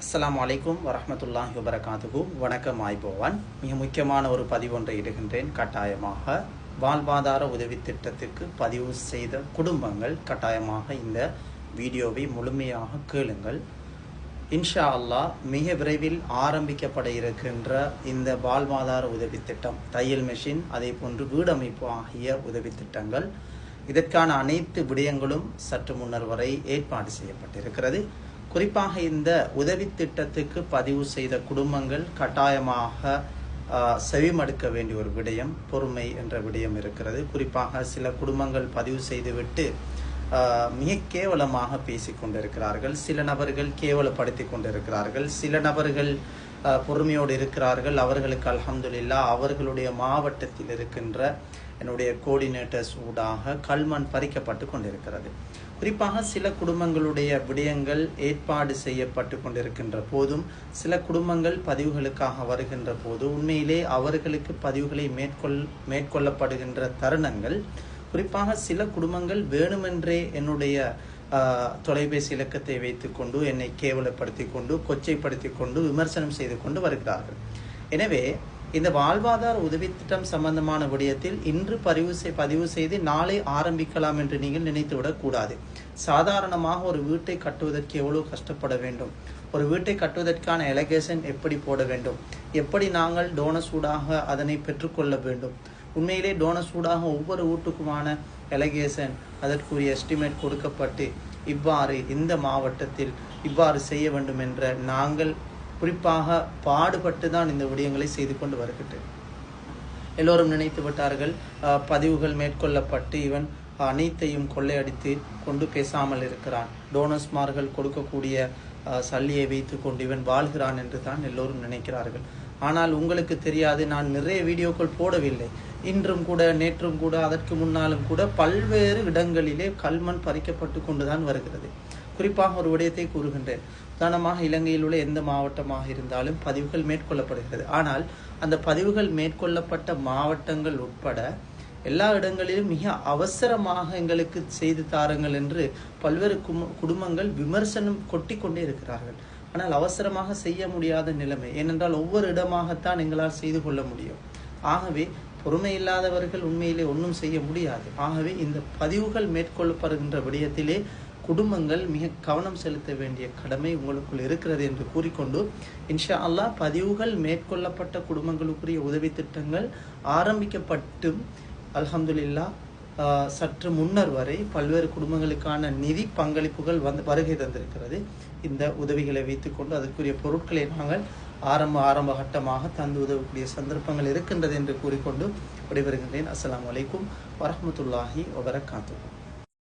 அஸ்லாம் அலைக்கும் வரமத்துல்லாஹி வபரகாத்துகு வணக்கம் ஆய்போவான். மிக முக்கியமான ஒரு பதிவொன்றை இடுகின்றேன். கட்டாயமாக வாழ்வாதார உதவி திட்டத்திற்கு பதிவு செய்த குடும்பங்கள் கட்டாயமாக இந்த வீடியோவை முழுமையாக கேளுங்கள். இன்ஷா அல்லாஹ் மிக விரைவில் ஆரம்பிக்கப்பட இருக்கின்ற இந்த வாழ்வாதார உதவி திட்டம் தையல் மெஷின் அதே போன்று வீடமைப்பு ஆகிய உதவி திட்டங்கள். இதற்கான அனைத்து விடயங்களும் சற்று முன்னர் வரை ஏற்பாடு செய்யப்பட்டிருக்கிறது. குறிப்பாக இந்த உதவி திட்டத்துக்கு பதிவு செய்த குடும்பங்கள் கட்டாயமாக செவிமடுக்க வேண்டிய ஒரு விடயம் பொறுமை என்ற விடயம் இருக்கிறது. குறிப்பாக சில குடும்பங்கள் பதிவு செய்துவிட்டு ஆஹ், மிக கேவலமாக பேசிக் கொண்டிருக்கிறார்கள் சில நபர்கள் கேவலப்படுத்தி கொண்டிருக்கிறார்கள் சில நபர்கள் பொறுமையோடு இருக்கிறார்கள். அவர்களுக்கு அலமதுல்லா அவர்களுடைய மாவட்டத்தில் இருக்கின்ற என்னுடைய கோஆர்டினேட்டர்ஸ் ஊடாக கல்மண் பறிக்கப்பட்டு கொண்டிருக்கிறது. குறிப்பாக சில குடும்பங்களுடைய விடயங்கள் ஏற்பாடு செய்யப்பட்டு கொண்டிருக்கின்ற போதும் சில குடும்பங்கள் பதிவுகளுக்காக வருகின்ற போது உண்மையிலே அவர்களுக்கு பதிவுகளை மேற்கொள் மேற்கொள்ளப்படுகின்ற தருணங்கள் குறிப்பாக சில குடும்பங்கள் வேணுமென்றே என்னுடைய தொலைபேசி இலக்கத்தை வைத்துக்கொண்டு என்னை கேவலப்படுத்தி கொண்டு கொச்சைப்படுத்தி கொண்டு விமர்சனம் செய்து கொண்டு வருகிறார்கள். எனவே இந்த வாழ்வாதார உதவி திட்டம் சம்பந்தமான விடயத்தில் இன்று பதிவு செய் பதிவு செய்து நாளை ஆரம்பிக்கலாம் என்று நீங்கள் நினைத்துவிடக் கூடாது. சாதாரணமாக ஒரு வீட்டை கட்டுவதற்கு எவ்வளவு கஷ்டப்பட வேண்டும்? ஒரு வீட்டை கட்டுவதற்கான எலகேஷன் எப்படி போட வேண்டும்? எப்படி நாங்கள் டோனசூடாக அதனை பெற்றுக்கொள்ள வேண்டும்? உண்மையிலே டோனஸ் ஊடாக ஒவ்வொரு வீட்டுக்குமான எலகேஷன் அதற்குரிய எஸ்டிமேட் கொடுக்கப்பட்டு இவ்வாறு இந்த மாவட்டத்தில் இவ்வாறு செய்ய வேண்டும் என்ற நாங்கள் குறிப்பாக பாடுபட்டு தான் இந்த விடயங்களை செய்து கொண்டு வருகின்றேன் எல்லோரும் நினைத்து விட்டார்கள் அஹ், பதிவுகள் மேற்கொள்ளப்பட்டு இவன் அனைத்தையும் கொள்ளையடித்து கொண்டு பேசாமல் இருக்கிறான். டோனஸ்மார்கள் கொடுக்கக்கூடிய சல்லியை வைத்து கொண்டு இவன் வாழ்கிறான் என்று தான் எல்லோரும் நினைக்கிறார்கள். ஆனால் உங்களுக்கு தெரியாது நான் நிறைய வீடியோக்கள் போடவில்லை. இன்றும் கூட நேற்றும் கூட அதற்கு முன்னாலும் கூட பல்வேறு இடங்களிலே கல்மண் பறிக்கப்பட்டு கொண்டுதான் வருகிறது. குறிப்பாக ஒரு விடயத்தை கூறுகின்றேன். உதாரணமாக இலங்கையில் உள்ள எந்த மாவட்டமாக இருந்தாலும் பதிவுகள் மேற்கொள்ளப்படுகிறது. ஆனால் அந்த பதிவுகள் மேற்கொள்ளப்பட்ட மாவட்டங்கள் உட்பட எல்லா இடங்களிலும் மிக அவசரமாக எங்களுக்கு செய்து தாருங்கள் என்று பல்வேறு குடும்பங்கள் விமர்சனம் கொட்டி கொண்டே இருக்கிறார்கள். ஆனால் அவசரமாக செய்ய முடியாத நிலைமை. ஏனென்றால் ஒவ்வொரு இடமாகத்தான் எங்களால் செய்து கொள்ள முடியும். ஆகவே பொறுமை இல்லாதவர்கள் உண்மையிலே ஒன்றும் செய்ய முடியாது. ஆகவே இந்த பதிவுகள் மேற்கொள்ளப்படுகின்ற விடயத்திலே குடும்பங்கள் மிக கவனம் செலுத்த வேண்டிய கடமை உங்களுக்குள் இருக்கிறது என்று கூறிக்கொண்டு இன்ஷா அல்லாஹ் பதிவுகள் மேற்கொள்ளப்பட்ட குடும்பங்களுக்குரிய உதவி திட்டங்கள் ஆரம்பிக்கப்பட்டும். அலமதுல்லா சற்று முன்னர் வரை பல்வேறு குடும்பங்களுக்கான நிதி பங்களிப்புகள் வந்து வருகை தந்திருக்கிறது. இந்த உதவிகளை வைத்துக்கொண்டு அதற்குரிய பொருட்களை நாங்கள் ஆரம்ப ஆரம்ப கட்டமாக தந்து உதவக்கூடிய சந்தர்ப்பங்கள் இருக்கின்றது என்று கூறிக்கொண்டு விடைபெறுகின்றேன். அஸ்லாம் அலைக்கும் வரமத்துல்லாஹி வபரகாத்துஹு.